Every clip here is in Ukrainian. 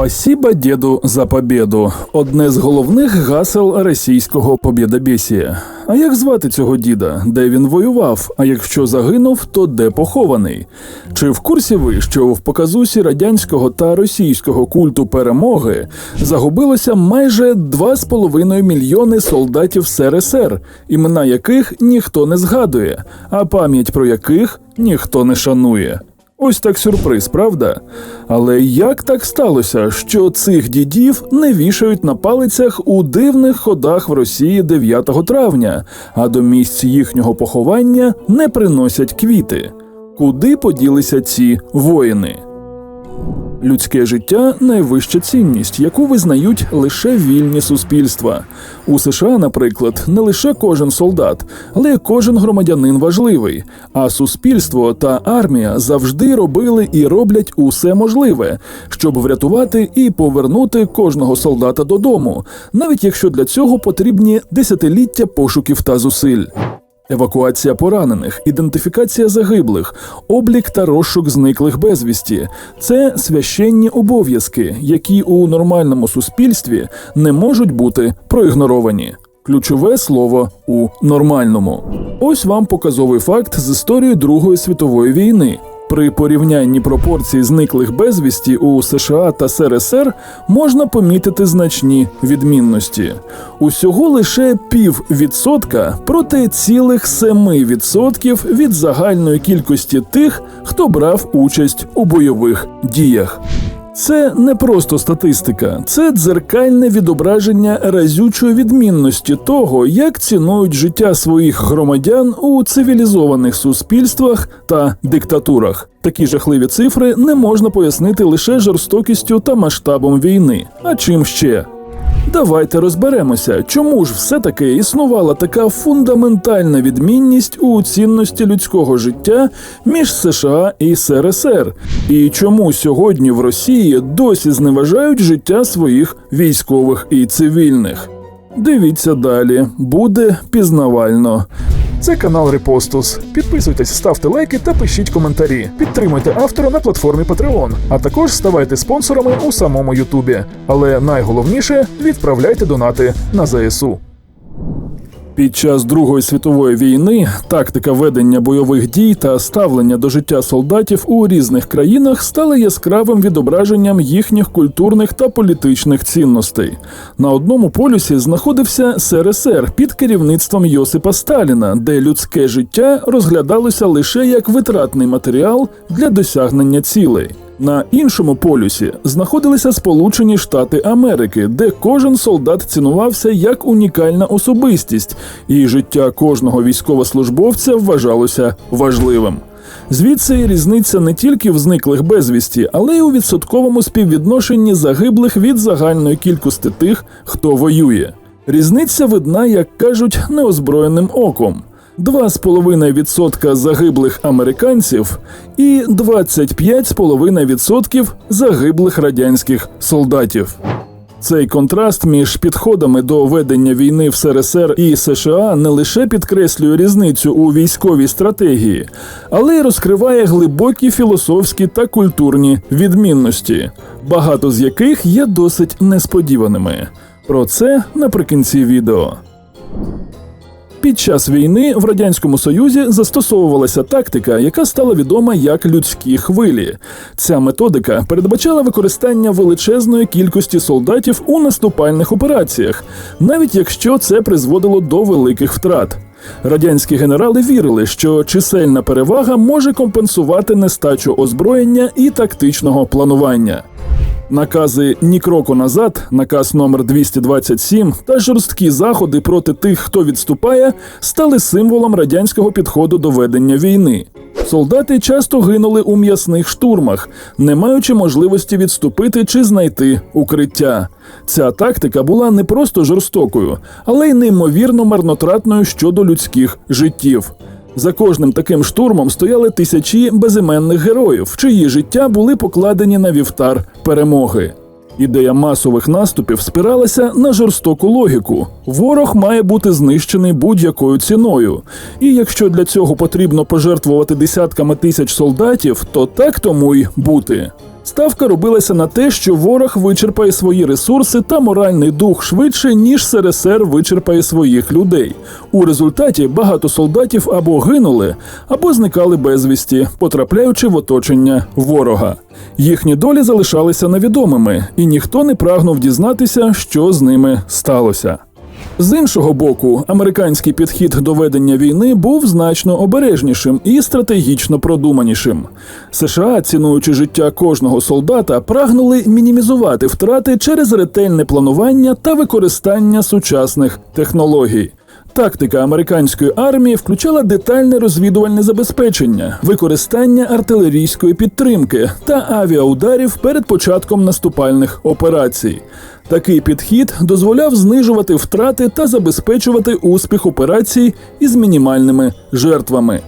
Спасіба діду за побєду одне з головних гасел російського побєдобєсія. А як звати цього діда? Де він воював? А якщо загинув, то де похований? Чи в курсі ви, що в показусі радянського та російського культу перемоги загубилося майже 2,5 мільйони солдатів СРСР, імена яких ніхто не згадує, а пам'ять про яких ніхто не шанує? Ось так сюрприз, правда? Але як так сталося, що цих дідів не вішають на палицях у дивних ходах в Росії 9 травня, а до місць їхнього поховання не приносять квіти? Куди поділися ці воїни? Людське життя найвища цінність, яку визнають лише вільні суспільства. У США, наприклад, не лише кожен солдат, але й кожен громадянин важливий. А суспільство та армія завжди робили і роблять усе можливе, щоб врятувати і повернути кожного солдата додому, навіть якщо для цього потрібні десятиліття пошуків та зусиль. Евакуація поранених, ідентифікація загиблих, облік та розшук зниклих безвісті це священні обов'язки, які у нормальному суспільстві не можуть бути проігноровані. Ключове слово у нормальному. Ось вам показовий факт з історії Другої світової війни. При порівнянні пропорцій зниклих безвісті у США та СРСР можна помітити значні відмінності. Усього лише пів відсотка проти цілих семи відсотків від загальної кількості тих, хто брав участь у бойових діях. Це не просто статистика, це дзеркальне відображення разючої відмінності того, як цінують життя своїх громадян у цивілізованих суспільствах та диктатурах. Такі жахливі цифри не можна пояснити лише жорстокістю та масштабом війни. А чим ще? Давайте розберемося, чому ж все-таки існувала така фундаментальна відмінність у цінності людського життя між США і СРСР, і чому сьогодні в Росії досі зневажають життя своїх військових і цивільних. Дивіться далі, буде пізнавально. Це канал Репостус. Підписуйтесь, ставте лайки та пишіть коментарі. Підтримуйте автора на платформі Patreon, а також ставайте спонсорами у самому Ютубі. Але найголовніше відправляйте донати на ЗСУ. Під час Другої світової війни тактика ведення бойових дій та ставлення до життя солдатів у різних країнах стали яскравим відображенням їхніх культурних та політичних цінностей. На одному полюсі знаходився СРСР під керівництвом Йосипа Сталіна, де людське життя розглядалося лише як витратний матеріал для досягнення цілей. На іншому полюсі знаходилися Сполучені Штати Америки, де кожен солдат цінувався як унікальна особистість, і життя кожного військовослужбовця вважалося важливим. Звідси і різниця не тільки в зниклих безвісті, але й у відсотковому співвідношенні загиблих від загальної кількості тих, хто воює. Різниця видна, як кажуть, неозброєним оком. 2,5% загиблих американців і 25,5% загиблих радянських солдатів. Цей контраст між підходами до ведення війни в СРСР і США не лише підкреслює різницю у військовій стратегії, але й розкриває глибокі філософські та культурні відмінності, багато з яких є досить несподіваними. Про це наприкінці відео. Під час війни в радянському союзі застосовувалася тактика, яка стала відома як людські хвилі. Ця методика передбачала використання величезної кількості солдатів у наступальних операціях, навіть якщо це призводило до великих втрат. Радянські генерали вірили, що чисельна перевага може компенсувати нестачу озброєння і тактичного планування. Накази ні кроку назад, наказ номер 227 та жорсткі заходи проти тих, хто відступає, стали символом радянського підходу до ведення війни. Солдати часто гинули у м'ясних штурмах, не маючи можливості відступити чи знайти укриття. Ця тактика була не просто жорстокою, але й неймовірно марнотратною щодо людських життів. За кожним таким штурмом стояли тисячі безіменних героїв, чиї життя були покладені на вівтар перемоги. Ідея масових наступів спиралася на жорстоку логіку. Ворог має бути знищений будь-якою ціною. І якщо для цього потрібно пожертвувати десятками тисяч солдатів, то так тому й бути. Ставка робилася на те, що ворог вичерпає свої ресурси та моральний дух швидше, ніж СРСР вичерпає своїх людей. У результаті багато солдатів або гинули, або зникали безвісті, потрапляючи в оточення ворога. Їхні долі залишалися невідомими, і ніхто не прагнув дізнатися, що з ними сталося. З іншого боку, американський підхід до ведення війни був значно обережнішим і стратегічно продуманішим. США, цінуючи життя кожного солдата, прагнули мінімізувати втрати через ретельне планування та використання сучасних технологій. Тактика американської армії включала детальне розвідувальне забезпечення, використання артилерійської підтримки та авіаударів перед початком наступальних операцій. Такий підхід дозволяв знижувати втрати та забезпечувати успіх операцій із мінімальними жертвами.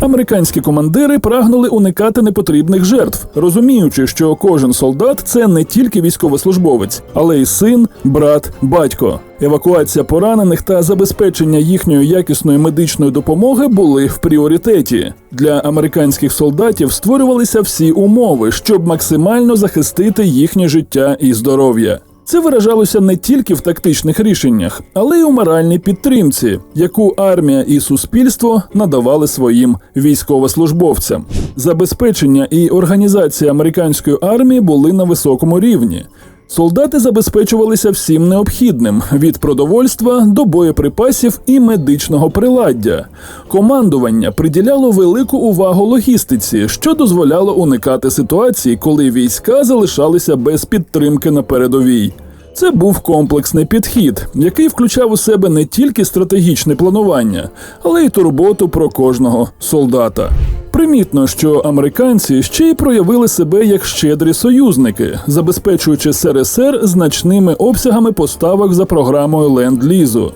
Американські командири прагнули уникати непотрібних жертв, розуміючи, що кожен солдат це не тільки військовослужбовець, але й син, брат, батько. Евакуація поранених та забезпечення їхньої якісної медичної допомоги були в пріоритеті. Для американських солдатів створювалися всі умови, щоб максимально захистити їхнє життя і здоров'я. Це виражалося не тільки в тактичних рішеннях, але й у моральній підтримці, яку армія і суспільство надавали своїм військовослужбовцям. Забезпечення і організація американської армії були на високому рівні. Солдати забезпечувалися всім необхідним від продовольства до боєприпасів і медичного приладдя. Командування приділяло велику увагу логістиці, що дозволяло уникати ситуацій, коли війська залишалися без підтримки на передовій. Це був комплексний підхід, який включав у себе не тільки стратегічне планування, але й турботу про кожного солдата. Примітно, що американці ще й проявили себе як щедрі союзники, забезпечуючи СРСР значними обсягами поставок за програмою ленд-лізу.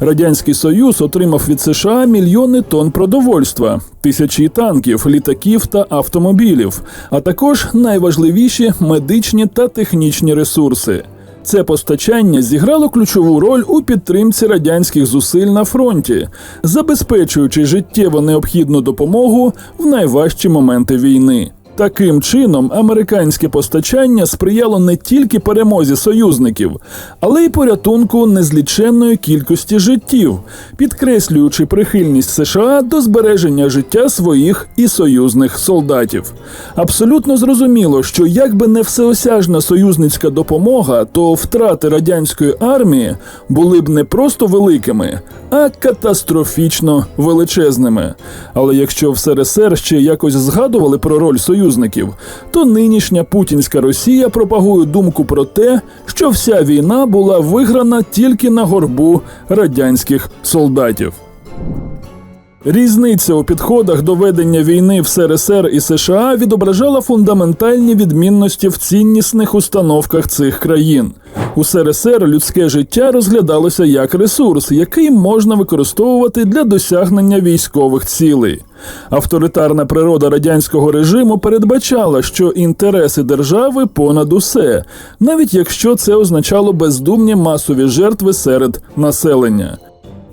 Радянський Союз отримав від США мільйони тонн продовольства, тисячі танків, літаків та автомобілів, а також найважливіші медичні та технічні ресурси. Це постачання зіграло ключову роль у підтримці радянських зусиль на фронті, забезпечуючи життєво необхідну допомогу в найважчі моменти війни. Таким чином, американське постачання сприяло не тільки перемозі союзників, але й порятунку незліченної кількості життів, підкреслюючи прихильність США до збереження життя своїх і союзних солдатів. Абсолютно зрозуміло, що якби не всеосяжна союзницька допомога, то втрати радянської армії були б не просто великими, а катастрофічно величезними. Але якщо в СРСР ще якось згадували про роль союзників, то нинішня путінська Росія пропагує думку про те, що вся війна була виграна тільки на горбу радянських солдатів. Різниця у підходах до ведення війни в СРСР і США відображала фундаментальні відмінності в ціннісних установках цих країн. У СРСР людське життя розглядалося як ресурс, який можна використовувати для досягнення військових цілей. Авторитарна природа радянського режиму передбачала, що інтереси держави понад усе, навіть якщо це означало бездумні масові жертви серед населення.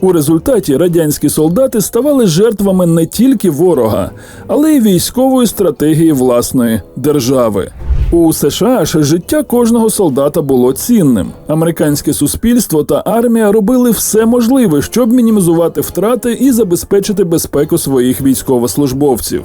У результаті радянські солдати ставали жертвами не тільки ворога, але й військової стратегії власної держави. У США ж життя кожного солдата було цінним. Американське суспільство та армія робили все можливе, щоб мінімізувати втрати і забезпечити безпеку своїх військовослужбовців.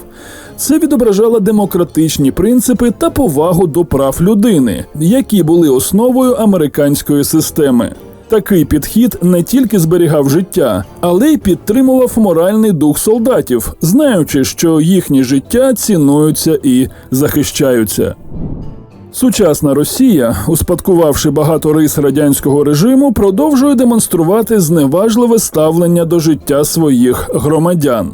Це відображало демократичні принципи та повагу до прав людини, які були основою американської системи. Такий підхід не тільки зберігав життя, але й підтримував моральний дух солдатів, знаючи, що їхні життя цінуються і захищаються. Сучасна Росія, успадкувавши багато рис радянського режиму, продовжує демонструвати зневажливе ставлення до життя своїх громадян.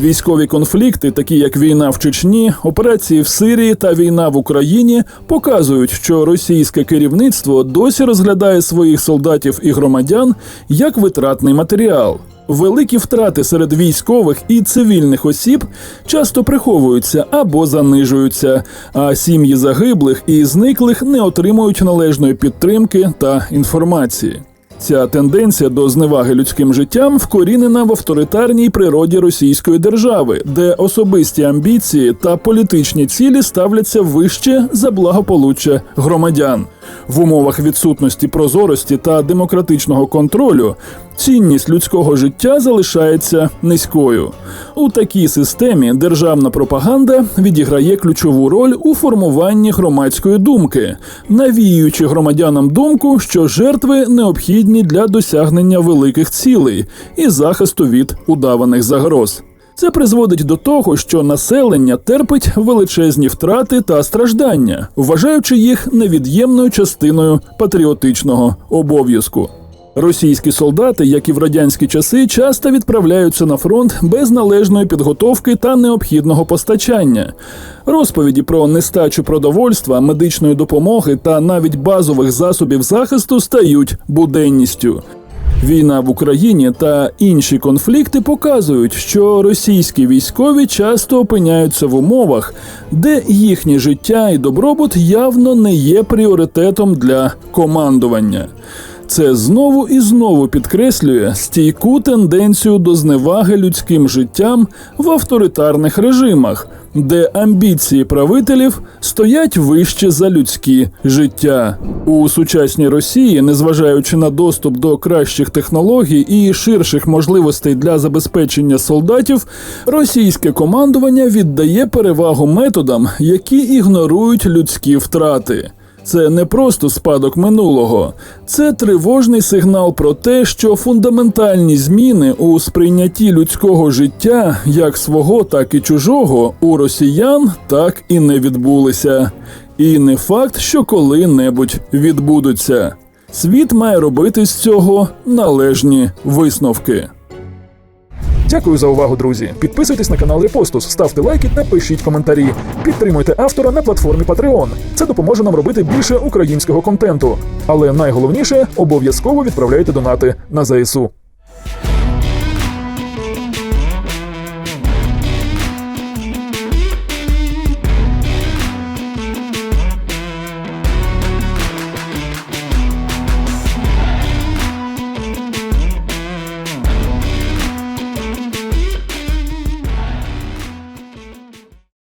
Військові конфлікти, такі як війна в Чечні, операції в Сирії та війна в Україні, показують, що російське керівництво досі розглядає своїх солдатів і громадян як витратний матеріал. Великі втрати серед військових і цивільних осіб часто приховуються або занижуються, а сім'ї загиблих і зниклих не отримують належної підтримки та інформації. Ця тенденція до зневаги людським життям вкорінена в авторитарній природі російської держави, де особисті амбіції та політичні цілі ставляться вище за благополуччя громадян. В умовах відсутності прозорості та демократичного контролю цінність людського життя залишається низькою. У такій системі державна пропаганда відіграє ключову роль у формуванні громадської думки, навіюючи громадянам думку, що жертви необхідні для досягнення великих цілей і захисту від удаваних загроз. Це призводить до того, що населення терпить величезні втрати та страждання, вважаючи їх невід'ємною частиною патріотичного обов'язку. Російські солдати, як і в радянські часи, часто відправляються на фронт без належної підготовки та необхідного постачання. Розповіді про нестачу продовольства, медичної допомоги та навіть базових засобів захисту стають буденністю. Війна в Україні та інші конфлікти показують, що російські військові часто опиняються в умовах, де їхнє життя і добробут явно не є пріоритетом для командування. Це знову і знову підкреслює стійку тенденцію до зневаги людським життям в авторитарних режимах, де амбіції правителів стоять вище за людські життя. У сучасній Росії, незважаючи на доступ до кращих технологій і ширших можливостей для забезпечення солдатів, російське командування віддає перевагу методам, які ігнорують людські втрати. Це не просто спадок минулого, це тривожний сигнал про те, що фундаментальні зміни у сприйнятті людського життя, як свого, так і чужого, у росіян так і не відбулися. І не факт, що коли-небудь відбудуться. Світ має робити з цього належні висновки. Дякую за увагу, друзі. Підписуйтесь на канал Репостус, ставте лайки та пишіть коментарі. Підтримуйте автора на платформі Patreon. Це допоможе нам робити більше українського контенту. Але найголовніше обов'язково відправляйте донати на ЗСУ.